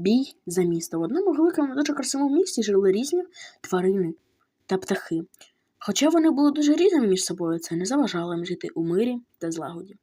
Бій за місто. В одному великому дуже красивому місті жили різні тварини та птахи. Хоча вони були дуже різними між собою, це не заважало їм жити у мирі та злагоді.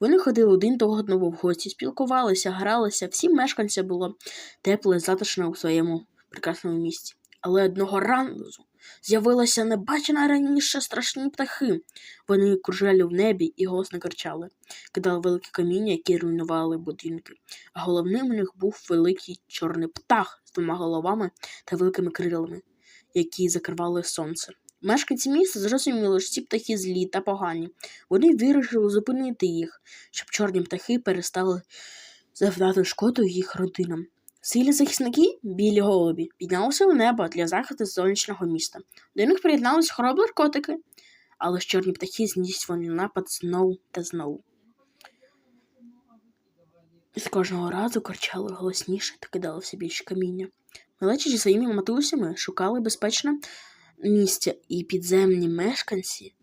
Вони ходили один до одного в гості, спілкувалися, гралися, всім мешканцям було тепле, затишно у своєму прекрасному місті. Але одного разу з'явилися небачена раніше страшні птахи. Вони кружляли в небі і голосно кричали, кидали великі каміння, які руйнували будинки. А головним у них був великий чорний птах з двома головами та великими крилами, які закривали сонце. Мешканці міста зрозуміли, що ці птахи злі та погані. Вони вирішили зупинити їх, щоб чорні птахи перестали завдати шкоду їх родинам. Сильні захисники, білі голубі, піднялися в небо для захисту сонячного міста. До них приєднались хоробні котики, але ж чорні птахи здійснювали напад знову та знову. І з кожного разу кричали голосніше та кидали все більше каміння. Малечі своїми матусями шукали безпечне місця, і підземні мешканці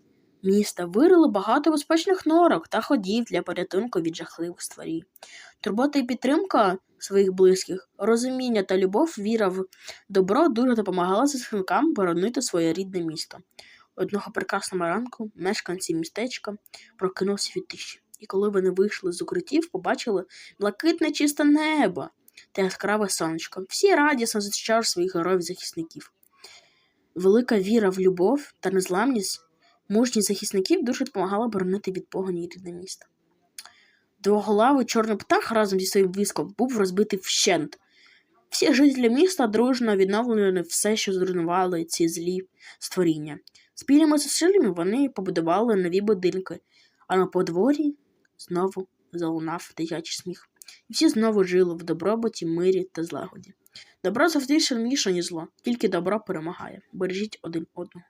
міста вирили багато безпечних норок та ходів для порятунку від жахливих створінь. Турбота і підтримка своїх близьких, розуміння та любов, віра в добро дуже допомагала захисникам боронити своє рідне місто. Одного прекрасного ранку мешканці містечка прокинулися від тиші, і коли вони вийшли з укриттів, побачили блакитне чисте небо та яскраве сонечко. Всі радісно зустрічали своїх героїв-захисників. Велика віра в любов та незламність мужність захисників дуже допомагала боронити від погоні рідне місто. Двоголавий чорний птах разом зі своїм виском був розбитий вщент. Всі жителі міста дружно відновлювали все, що зруйнували ці злі створіння. Спільними зусиллями вони побудували нові будинки, а на подворі знову залунав дитячий сміх. І всі знову жили в добробуті, мирі та злагоді. Добро завжди сильніше, ніж зло, тільки добро перемагає. Бережіть один одного.